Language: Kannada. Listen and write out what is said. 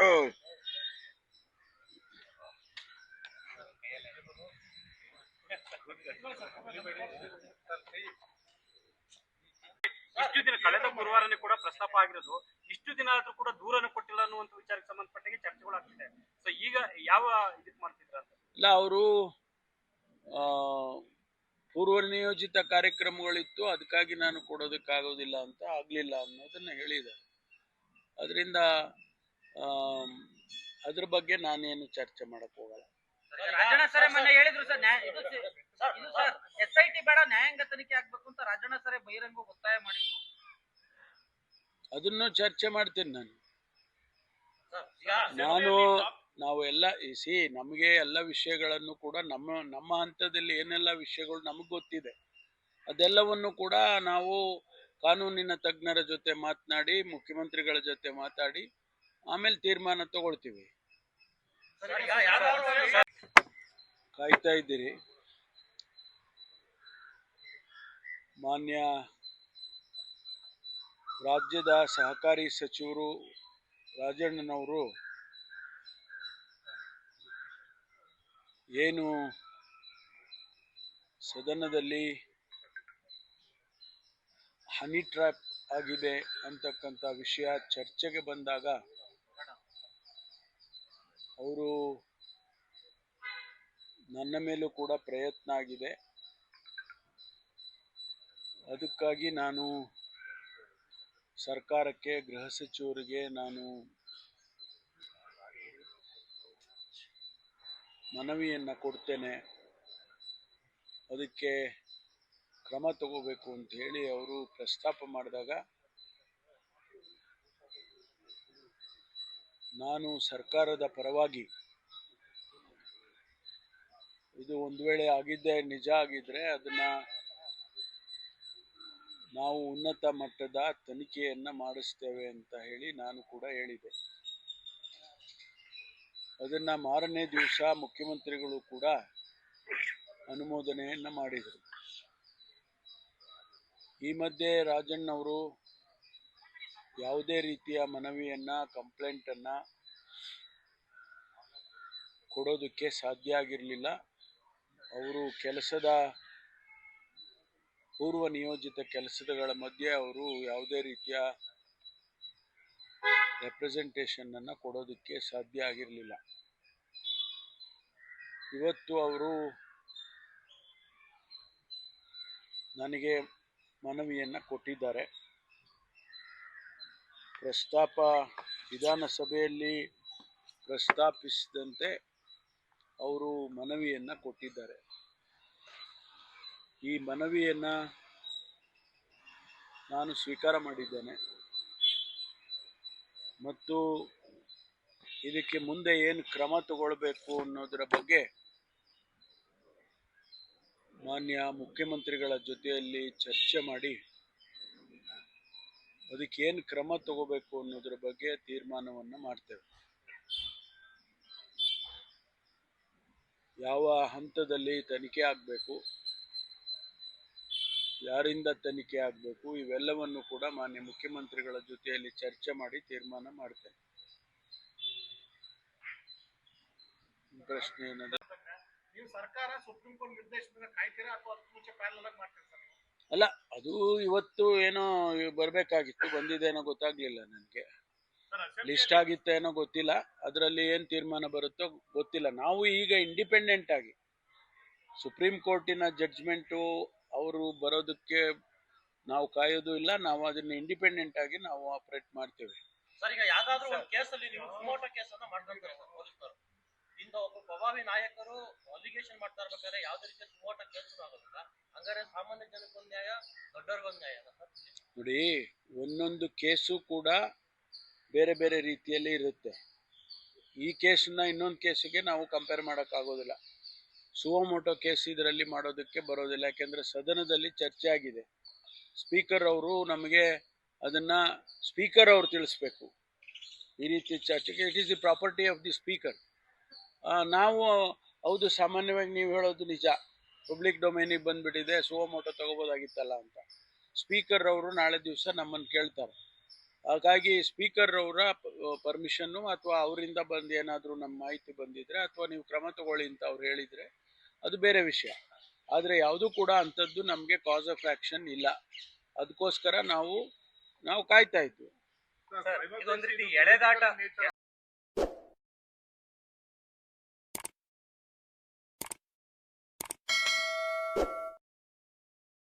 ಓ, ಇಷ್ಟು ದಿನ ಕಳೆದ ಗುರುವಾರನೇ ಕೂಡ ಪ್ರಸ್ತಾಪ ಆಗಿರೋದು ಇಷ್ಟು ದಿನ ಆದ್ರೂ ಕೂಡ ದೂರನ ಕೊಟ್ಟಿಲ್ಲ ಅನ್ನುವಂತ ವಿಚಾರಕ್ಕೆ ಸಂಬಂಧಪಟ್ಟಂಗೆ ಚರ್ಚೆಗಳು ಆಗ್ತಿದೆ. ಸೊ ಈಗ ಯಾವ ಇದಕ್ ಮಾಡ್ತಿದ್ರ ಇಲ್ಲ ಅವರು ಪೂರ್ವ ನಿಯೋಜಿತ ಕಾರ್ಯಕ್ರಮಗಳಿತ್ತು ಅದಕ್ಕಾಗಿ ನಾನು ಕೊಡೋದಕ್ಕಾಗೋದಿಲ್ಲ ಅಂತ ಆಗಲಿಲ್ಲ ಅನ್ನೋದನ್ನು ಹೇಳಿದ್ದಾರೆ. ಅದರಿಂದ ಅದ್ರ ಬಗ್ಗೆ ನಾನೇನು ಚರ್ಚೆ ಮಾಡಕ್ ಹೋಗಲ್ಲ. ರಾಜಣ್ಣ ಸರ್ ಮೊನ್ನೆ ಹೇಳಿದ್ರು ಸರ್ ಎಸ್ ಐ ಟಿ ಬೇಡ ನ್ಯಾಯಾಂಗ ತನಿಖೆ ಆಗ್ಬೇಕು ಅಂತ ರಾಜಣ್ಣ ಸರ್ ಬಹಿರಂಗ ಒತ್ತಾಯ ಮಾಡಿದ್ರು. ಅದನ್ನು ಚರ್ಚೆ ಮಾಡ್ತೀನಿ ನಾನು. ನಾನು ನಾವು ಎಲ್ಲ ಸಿ ನಮಗೆ ಎಲ್ಲ ವಿಷಯಗಳನ್ನು ಕೂಡ ನಮ್ಮ ನಮ್ಮ ಹಂತದಲ್ಲಿ ಏನೆಲ್ಲ ವಿಷಯಗಳು ನಮಗೆ ಗೊತ್ತಿದೆ, ಅದೆಲ್ಲವನ್ನು ಕೂಡ ನಾವು ಕಾನೂನಿನ ತಜ್ಞರ ಜೊತೆ ಮಾತನಾಡಿ, ಮುಖ್ಯಮಂತ್ರಿಗಳ ಜೊತೆ ಮಾತಾಡಿ, ಆಮೇಲೆ ತೀರ್ಮಾನ ತಗೊಳ್ತೀವಿ. ಕಾಯ್ತಾ ಇದ್ದೀರಿ. ಮಾನ್ಯ ರಾಜ್ಯದ ಸಹಕಾರಿ ಸಚಿವರು ರಾಜಣ್ಣನವರು ಏನು ಸದನದಲ್ಲಿ ಹನಿ ಟ್ರ್ಯಾಪ್ ಆಗಿದೆ ಅಂತಕ್ಕಂಥ ವಿಷಯ ಚರ್ಚೆಗೆ ಬಂದಾಗ ಅವರು ನನ್ನ ಮೇಲೂ ಕೂಡ ಪ್ರಯತ್ನ ಆಗಿದೆ. ಅದಕ್ಕಾಗಿ ನಾನು ಸರ್ಕಾರಕ್ಕೆ, ಗೃಹ ಸಚಿವರಿಗೆ ನಾನು ಮನವಿಯನ್ನು ಕೊಡ್ತೇನೆ. ಅದಕ್ಕೆ ಕ್ರಮ ತಗೋಬೇಕು ಅಂತ ಹೇಳಿ ಅವರು ಪ್ರಸ್ತಾಪ ಮಾಡಿದಾಗ, ನಾನು ಸರ್ಕಾರದ ಪರವಾಗಿ ಇದು ಒಂದು ವೇಳೆ ಆಗಿದ್ದೇ ನಿಜ ಆಗಿದ್ರೆ ಅದನ್ನ ನಾವು ಉನ್ನತ ಮಟ್ಟದ ತನಿಖೆಯನ್ನ ಮಾಡಿಸ್ತೇವೆ ಅಂತ ಹೇಳಿ ನಾನು ಕೂಡ ಹೇಳಿದೆ. ಅದನ್ನ ಮಾರನೇ ದಿವಸ ಮುಖ್ಯಮಂತ್ರಿಗಳು ಕೂಡ ಅನುಮೋದನೆಯನ್ನ ಮಾಡಿದರು. ಈ ಮಧ್ಯೆ ರಾಜಣ್ಣವರು ಯಾವುದೇ ರೀತಿಯ ಮನವಿಯನ್ನ, ಕಂಪ್ಲೇಂಟನ್ನು ಕೊಡೋದಕ್ಕೆ ಸಾಧ್ಯ ಆಗಿರಲಿಲ್ಲ. ಅವರು ಕೆಲಸದ, ಪೂರ್ವ ನಿಯೋಜಿತ ಕೆಲಸಗಳ ಮಧ್ಯೆ ಅವರು ಯಾವುದೇ ರೀತಿಯ ರೆಪ್ರೆಸೆಂಟೇಷನ್ ಅನ್ನ ಕೊಡೋದಕ್ಕೆ ಸಾಧ್ಯ ಆಗಿರಲಿಲ್ಲ. ಇವತ್ತು ಅವರು ನನಗೆ ಮನವಿಯನ್ನು ಕೊಟ್ಟಿದ್ದಾರೆ. ಪ್ರಸ್ತಾಪ ವಿಧಾನಸಭೆಯಲ್ಲಿ ಪ್ರಸ್ತಾಪಿಸಿದಂತೆ ಅವರು ಮನವಿಯನ್ನು ಕೊಟ್ಟಿದ್ದಾರೆ. ಈ ಮನವಿಯನ್ನು ನಾನು ಸ್ವೀಕಾರ ಮಾಡಿದ್ದೇನೆ. ಮತ್ತು ಇದಕ್ಕೆ ಮುಂದೆ ಏನು ಕ್ರಮ ತಗೊಳ್ಬೇಕು ಅನ್ನೋದರ ಬಗ್ಗೆ ಮಾನ್ಯ ಮುಖ್ಯಮಂತ್ರಿಗಳ ಜೊತೆಯಲ್ಲಿ ಚರ್ಚೆ ಮಾಡಿ ಅದಕ್ಕೆ ಏನು ಕ್ರಮ ತಗೋಬೇಕು ಅನ್ನೋದ್ರ ಬಗ್ಗೆ ತೀರ್ಮಾನವನ್ನು ಮಾಡ್ತೇವೆ. ಯಾವ ಹಂತದಲ್ಲಿ ತನಿಖೆ ಆಗಬೇಕು? ಯಾರಿಂದ ತನಿಖೆ ಆಗಬೇಕು? ಇವೆಲ್ಲವನ್ನು ಕೂಡ ಮಾನ್ಯ ಮುಖ್ಯಮಂತ್ರಿಗಳ ಜೊತೆಯಲ್ಲಿ ಚರ್ಚೆ ಮಾಡಿ ತೀರ್ಮಾನ ಮಾಡ್ತೇನೆ. ಪ್ರಶ್ನೆ ಏನದ ನೀವು ಸರ್ಕಾರ ಸುಪ್ರೀಂ ಕೋರ್ಟ್ ನಿರ್ದೇಶನದ ಕಾಯ್ತೀರಾ ಅಥವಾ ಅದಕ್ಕೆ ಮುಂಚೆ ಪ್ಯಾನಲ್ ಆಗಿ ಮಾಡ್ತೀರಾ ಸರ್? ಅಲ್ಲ ಅದು ಇವತ್ತು ಏನೋ ಬರಬೇಕಾಗಿತ್ತು ಬಂದಿದ್ದೇನೋ ಗೊತ್ತಾಗ್ಲಿಲ್ಲ ನನಗೆ. ಲಿಸ್ಟ್ ಆಗಿತ್ತೇನೋ ಗೊತ್ತಿಲ್ಲ ಅದರಲ್ಲಿ ಏನು ತೀರ್ಮಾನ ಬರುತ್ತೋ ಗೊತ್ತಿಲ್ಲ. ನಾವು ಈಗ ಇಂಡಿಪೆಂಡೆಂಟ್ ಆಗಿ ಸುಪ್ರೀಂ ಕೋರ್ಟಿನ ಜಡ್ಜ್ಮೆಂಟು ಅವರು ಬರೋದಕ್ಕೆ ನಾವು ಕಾಯೋದು ಇಲ್ಲ ನಾವು ಅದನ್ನ ಇಂಡಿಪೆಂಡೆಂಟ್ ಆಗಿ ನಾವು ಆಪರೇಟ್ ಮಾಡ್ತೇವೆ. ಸರ್ ಈಗ ಯಾವ್ದಾದ್ರು ಒಂದು ಕೇಸಲ್ಲಿ ನೀವು ಸುಮೋಟೋ ಕೇಸನ್ನ ಮಾಡ್ಕೊಂತಾರೆ ಸರ್ ಪೊಲೀಸರು ಇಂದ ಒಬ್ಬ ಪ್ರಭಾವಿ ನಾಯಕರು ಅಲಿಗೇಷನ್ ಮಾಡ್ತಾ ಇರ್ಬೇಕಾದ್ರೆ ಯಾವುದೇ ರೀತಿಯ ಸುಮೋಟೋ ಕೇಸ್ ಆಗೋದಿಲ್ಲ. ಹಂಗಾರೆ ಸಾಮಾನ್ಯ ಜನಕ್ಕೊಂದು ನ್ಯಾಯ ದೊಡ್ಡವ್ರಿಗೊಂದು ನ್ಯಾಯ ಸರ್? ನೋಡಿ ಒಂದೊಂದು ಕೇಸು ಕೂಡ ಬೇರೆ ಬೇರೆ ರೀತಿಯಲ್ಲಿ ಇರುತ್ತೆ. ಈ ಕೇಸನ್ನ ಇನ್ನೊಂದು ಕೇಸಿಗೆ ನಾವು ಕಂಪೇರ್ ಮಾಡೋಕ್ಕಾಗೋದಿಲ್ಲ. ಸುವಮೋಟೋ ಕೇಸ್ ಇದರಲ್ಲಿ ಮಾಡೋದಕ್ಕೆ ಬರೋದಿಲ್ಲ, ಯಾಕೆಂದರೆ ಸದನದಲ್ಲಿ ಚರ್ಚೆ ಆಗಿದೆ. ಸ್ಪೀಕರ್ ಅವರು ನಮಗೆ ಅದನ್ನು ಸ್ಪೀಕರ್ ಅವರು ತಿಳಿಸ್ಬೇಕು. ಈ ರೀತಿ ಚರ್ಚೆಗೆ it is the property of the speaker ನಾವು, ಹೌದು, ಸಾಮಾನ್ಯವಾಗಿ ನೀವು ಹೇಳೋದು ನಿಜ. ಪಬ್ಲಿಕ್ ಡೊಮೈನಿಗೆ ಬಂದ್ಬಿಟ್ಟಿದೆ, ಸುವಮೋಟೋ ತಗೋಬೋದಾಗಿತ್ತಲ್ಲ ಅಂತ. ಸ್ಪೀಕರ್ ಅವರು ನಾಳೆ ದಿವಸ ನಮ್ಮನ್ನು ಕೇಳ್ತಾರೆ. ಹಾಗಾಗಿ ಸ್ಪೀಕರ್ ಅವರ ಪರ್ಮಿಷನ್ನು ಅಥವಾ ಅವರಿಂದ ಬಂದು ಏನಾದರೂ ನಮ್ಮ ಮಾಹಿತಿ ಬಂದಿದ್ರೆ ಅಥವಾ ನೀವು ಕ್ರಮ ತಗೊಳ್ಳಿ ಅಂತ ಅವ್ರು ಹೇಳಿದರೆ ಅದು ಬೇರೆ ವಿಷಯ. ಆದರೆ ಯಾವುದೂ ಕೂಡ ಅಂಥದ್ದು ನಮಗೆ ಕಾಸ್ ಆಫ್ ಆ್ಯಕ್ಷನ್ ಇಲ್ಲ. ಅದಕ್ಕೋಸ್ಕರ ನಾವು ನಾವು ಕಾಯ್ತಾ ಇದ್ವಿ.